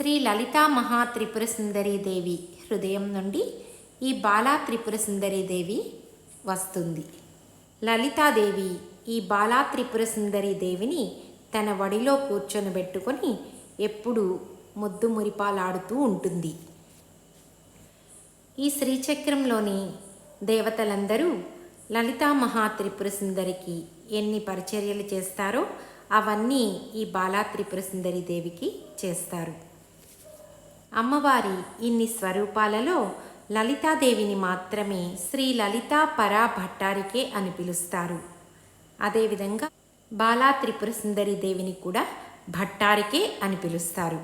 శ్రీ లలితా మహా త్రిపుర సుందరి దేవి హృదయం నుండి ఈ బాలా త్రిపుర సుందరి దేవి వస్తుంది. లలితాదేవి ఈ బాలా త్రిపుర సుందరి దేవిని తన వడిలో కూర్చొని పెట్టుకొని ఎప్పుడూ ముద్దు మురిపాలాడుతూ ఉంటుంది. ఈ శ్రీచక్రంలోని దేవతలందరూ లలితా మహా త్రిపుర సుందరికి ఎన్ని పరిచర్యలు చేస్తారో అవన్నీ ఈ బాలా త్రిపుర సుందరి దేవికి చేస్తారు. అమ్మవారి ఇన్ని స్వరూపాలలో లలితాదేవిని మాత్రమే శ్రీ లలితా పరా భట్టారికే అని పిలుస్తారు. అదేవిధంగా బాలా త్రిపుర సుందరి దేవిని కూడా భట్టారికే అని పిలుస్తారు.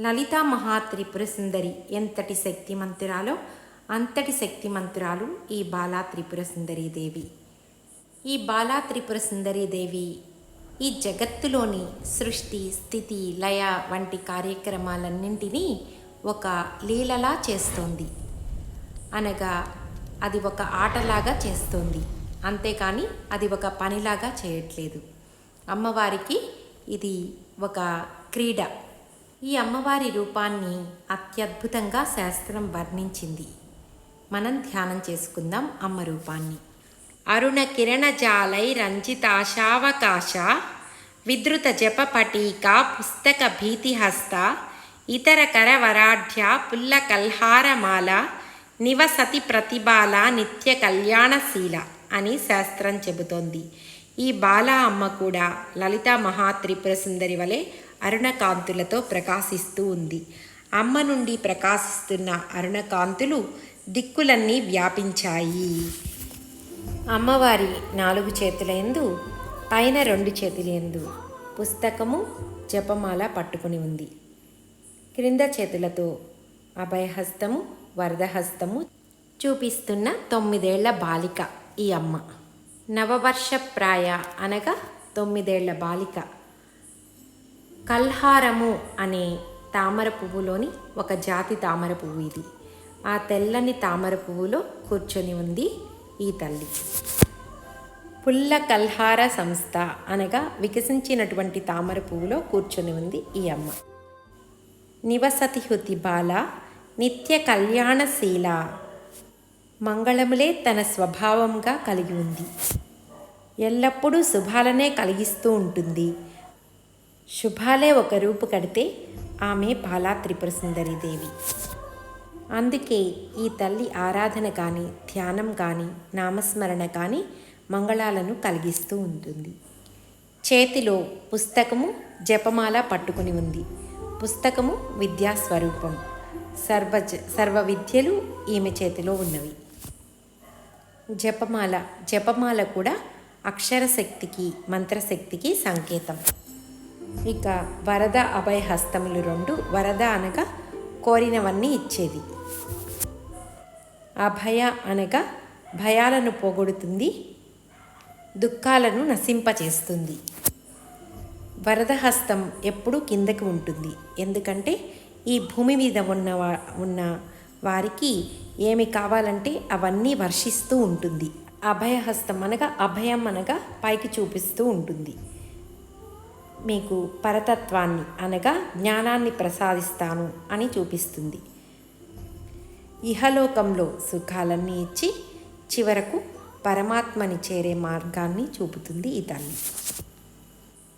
లలితా మహా త్రిపుర సుందరి ఎంతటి శక్తిమంతురాలో అంతటి శక్తిమంతురాలు ఈ బాలా త్రిపుర సుందరి దేవి. ఈ బాలా త్రిపుర సుందరి దేవి ఈ జగత్తులోని సృష్టి స్థితి లయ వంటి కార్యక్రమాలన్నింటినీ ఒక లీలలా చేస్తోంది. అనగా అది ఒక ఆటలాగా చేస్తోంది. అంతేకాని అది ఒక పనిలాగా చేయట్లేదు. అమ్మవారికి ఇది ఒక క్రీడ. ఈ అమ్మవారి రూపాన్ని అత్యద్భుతంగా శాస్త్రం వర్ణించింది. మనం ధ్యానం చేసుకుందాం అమ్మ రూపాన్ని. అరుణ రంజితాశావకాశ విద్రుత జపపటీక పుస్తక భీతిహస్త ఇతర కరవరాఢ్య పుల్ల కల్హారమాల నివసతి ప్రతిబాల నిత్య కళ్యాణశీల అని శాస్త్రం చెబుతోంది. ఈ బాల అమ్మ కూడా లలిత మహాత్రిపుర సుందరి వలె అరుణకాంతులతో ప్రకాశిస్తూ ఉంది. అమ్మ నుండి ప్రకాశిస్తున్న అరుణకాంతులు దిక్కులన్నీ వ్యాపించాయి. అమ్మవారి నాలుగు చేతుల ఎందు పైన రెండు చేతుల ఎందు పుస్తకము జపమాల పట్టుకుని ఉంది. క్రింద చేతులతో అభయహస్తము వరదహస్తము చూపిస్తున్న తొమ్మిదేళ్ళ బాలిక ఈ అమ్మ. నవవర్షప్రాయ అనగా తొమ్మిదేళ్ళ బాలిక. కల్హారము అనే తామర పువ్వులోని ఒక జాతి తామర పువ్వు ఇది. ఆ తెల్లని తామర పువ్వులో కూర్చొని ఉంది. ఈ తల్లి. పుల్ల కల్హార సంస్థ అనగా వికసించినటువంటి తామర పువ్వులో కూర్చొని ఉంది ఈ అమ్మ. నివసతి హుతి బాల నిత్య కళ్యాణశీల మంగళములే తన స్వభావంగా కలిగి ఉంది. ఎల్లప్పుడూ శుభాలనే కలిగిస్తూ ఉంటుంది. శుభాలే ఒక రూపు కడితే ఆమె బాలా త్రిపుర సుందరి దేవి. అందుకే ఈ తల్లి ఆరాధన కానీ ధ్యానం కానీ నామస్మరణ కానీ మంగళాలను కలిగిస్తూ ఉంటుంది. చేతిలో పుస్తకము జపమాల పట్టుకుని ఉంది. పుస్తకము విద్యాస్వరూపం. సర్వ సర్వ విద్యలు ఈమె చేతిలో ఉన్నవి. జపమాల జపమాల కూడా అక్షరశక్తికి మంత్రశక్తికి సంకేతం. ఇక వరద అభయ హస్తములు రెండు వరద అనగా కోరినవన్నీ ఇచ్చేది. అభయ అనగా భయాలను పోగొడుతుంది దుఃఖాలను నశింపచేస్తుంది. వరదహస్తం ఎప్పుడూ కిందకి ఉంటుంది. ఎందుకంటే ఈ భూమి మీద ఉన్న ఉన్న వారికి ఏమి కావాలంటే అవన్నీ వర్షిస్తూ ఉంటుంది. అభయహస్తం అనగా అభయం అనగా పైకి చూపిస్తూ ఉంటుంది. మీకు పరతత్వాన్ని అనగా జ్ఞానాన్ని ప్రసాదిస్తాను అని చూపిస్తుంది. ఇహలోకంలో సుఖాలన్నీ ఇచ్చి చివరకు పరమాత్మని చేరే మార్గాన్ని చూపుతుంది ఈ తల్లి.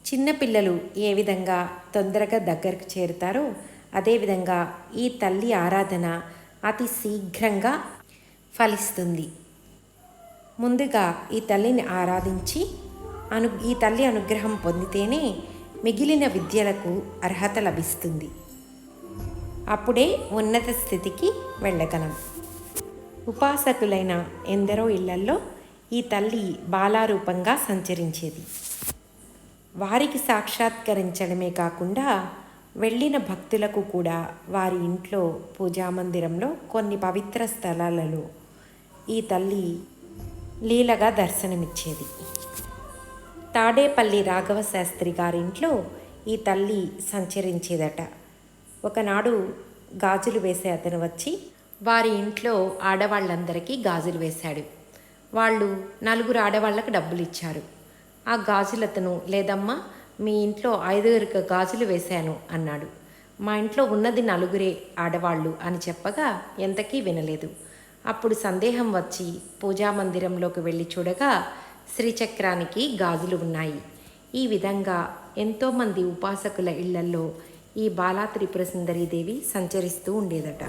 చిన్నపిల్లలు ఏ విధంగా తొందరగా దగ్గరకు చేరుతారో అదేవిధంగా ఈ తల్లి ఆరాధన అతి శీఘ్రంగా ఫలిస్తుంది. ముందుగా ఈ తల్లిని ఆరాధించి అను ఈ తల్లి అనుగ్రహం పొందితేనే మిగిలిన విద్యలకు అర్హత లభిస్తుంది. అప్పుడే ఉన్నత స్థితికి వెళ్ళగలం. ఉపాసకులైన ఎందరో ఇళ్ళల్లో ఈ తల్లి బాలారూపంగా సంచరించేది. వారికి సాక్షాత్కరించడమే కాకుండా వెళ్ళిన భక్తులకు కూడా వారి ఇంట్లో పూజామందిరంలో కొన్ని పవిత్ర స్థలాలలో ఈ తల్లి లీలగా దర్శనమిచ్చేది. తాడేపల్లి రాఘవ శాస్త్రి గారింట్లో ఈ తల్లి సంచరించేదట. ఒకనాడు గాజులు వేసే అతను వచ్చి వారి ఇంట్లో ఆడవాళ్ళందరికీ గాజులు వేశాడు. వాళ్ళు నలుగురు ఆడవాళ్ళకు డబ్బులు ఇచ్చారు ఆ గాజులు అతను లేదమ్మా మీ ఇంట్లో ఐదుగురికి గాజులు వేశాను అన్నాడు. మా ఇంట్లో ఉన్నది నలుగురే ఆడవాళ్ళు అని చెప్పగా ఎంతకీ వినలేదు. అప్పుడు సందేహం వచ్చి పూజా మందిరంలోకి వెళ్ళి చూడగా శ్రీచక్రానికి గాజులు ఉన్నాయి. ఈ విధంగా ఎంతోమంది ఉపాసకుల ఇళ్ళల్లో ఈ బాలా త్రిపుర దేవి సంచరిస్తూ ఉండేదట.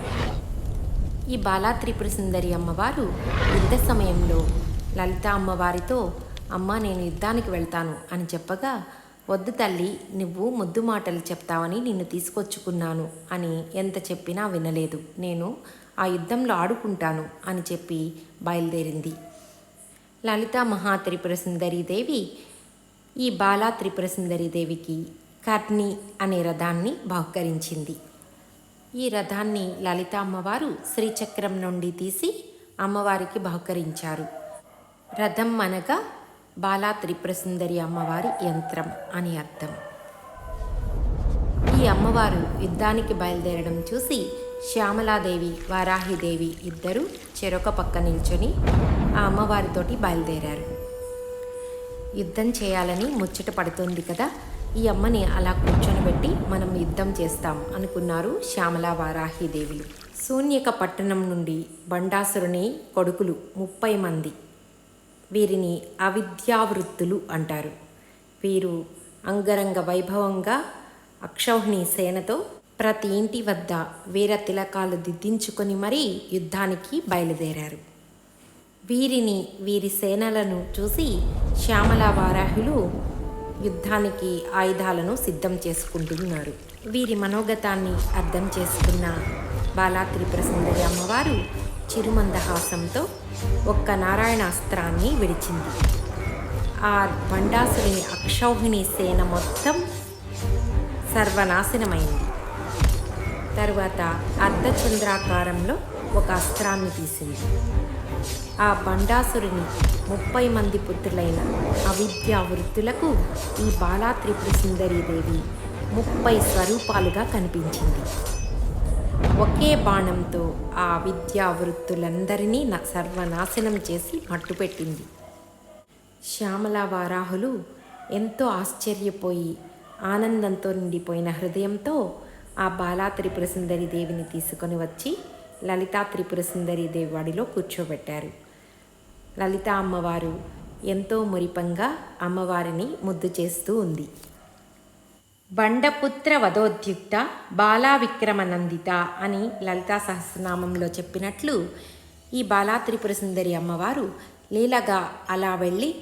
ఈ బాలా త్రిపుర సుందరి అమ్మవారు యుద్ధ సమయంలో లలిత అమ్మవారితో అమ్మ నేను యుద్ధానికి వెళ్తాను అని చెప్పగా వద్దు తల్లి నువ్వు ముద్దు మాటలు చెప్తావని నిన్ను తీసుకొచ్చుకున్నాను అని ఎంత చెప్పినా వినలేదు. నేను ఆ యుద్ధంలో ఆడుకుంటాను అని చెప్పి బయలుదేరింది. లలిత మహా త్రిపుర దేవి ఈ బాలా త్రిపుర దేవికి కర్ణి అనే రథాన్ని బహుకరించింది. ఈ రథాన్ని లలిత అమ్మవారు శ్రీచక్రం నుండి తీసి అమ్మవారికి బహుకరించారు. రథం అనగా బాలా త్రిప్రసుందరి అమ్మవారి యంత్రం అని అర్థం. ఈ అమ్మవారు యుద్ధానికి బయలుదేరడం చూసి శ్యామలాదేవి వారాహిదేవి ఇద్దరు చెరొక పక్క నిల్చొని ఆ అమ్మవారితోటి బయలుదేరారు. యుద్ధం చేయాలని ముచ్చట పడుతుంది కదా ఈ అమ్మని అలా కూర్చొనిబెట్టి మనం యుద్ధం చేస్తాం అనుకున్నారు శ్యామల వారాహిదేవులు. శూన్యక పట్టణం నుండి బండాసురుని కొడుకులు ముప్పై మంది. వీరిని అవిద్యావృత్తులు అంటారు. వీరు అంగరంగ వైభవంగా అక్షౌహిణి సేనతో ప్రతి ఇంటి వద్ద వీర తిలకాలు దిద్దించుకొని మరీ యుద్ధానికి బయలుదేరారు. వీరిని వీరి సేనలను చూసి శ్యామల వారాహులు యుద్ధానికి ఆయుధాలను సిద్ధం చేసుకుంటున్నారు. వీరి మనోగతాన్ని అర్థం చేసుకున్న బాలా త్రిపుర సుందరి అమ్మవారు చిరుమందహాసంతో ఒక్క నారాయణ అస్త్రాన్ని విడిచింది. ఆ బండాసురుని అక్షౌహిణి సేన మొత్తం సర్వనాశనమైంది. తరువాత అర్ధచంద్రాకారంలో ఒక అస్త్రాన్ని తీసింది. ఆ బండాసురుని ముప్పై మంది పుత్రులైన అవిద్యా వృత్తులకు ఈ బాలా త్రిపుర సుందరీదేవి ముప్పై స్వరూపాలుగా కనిపించింది. ఒకే బాణంతో ఆ విద్యా వృత్తులందరినీ సర్వనాశనం చేసి మట్టుపెట్టింది. శ్యామల వారాహులు ఎంతో ఆశ్చర్యపోయి ఆనందంతో నిండిపోయిన హృదయంతో ఆ బాలా త్రిపుర సుందరి దేవిని తీసుకొని వచ్చి లలితా త్రిపుర సుందరి దేవి వాడిలో కూర్చోబెట్టారు. లలిత అమ్మవారు ఎంతో మురిపంగా అమ్మవారిని ముద్దు చేస్తూ ఉంది. బండపుత్ర వధోద్యుక్త బాలా విక్రమనందిత అని లలితా సహస్రనామంలో చెప్పినట్లు ఈ బాలా త్రిపుర సుందరి అమ్మవారు లీలగా అలా వెళ్ళి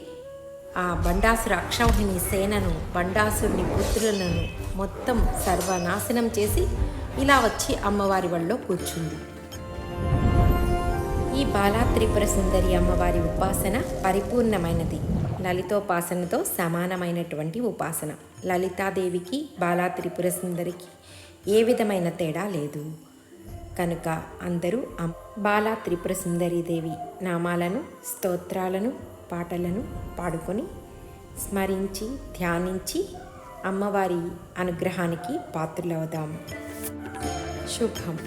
ఆ బండాసుర అక్షౌహిణి సేనను బండాసురుని పుత్రులను మొత్తం సర్వనాశనం చేసి ఇలా వచ్చి అమ్మవారి వళ్ళో కూర్చుంది. ఈ బాలా త్రిపుర సుందరి అమ్మవారి ఉపాసన పరిపూర్ణమైనది. లలితోపాసనతో సమానమైనటువంటి ఉపాసన. లలితాదేవికి బాలా త్రిపుర సుందరికి ఏ విధమైన తేడా లేదు. కనుక అందరూ అమ్- బాలా త్రిపుర సుందరి దేవి నామాలను స్తోత్రాలను పాటలను పాడుకొని స్మరించి ధ్యానించి అమ్మవారి అనుగ్రహానికి పాత్రులవుదాం. శుభం.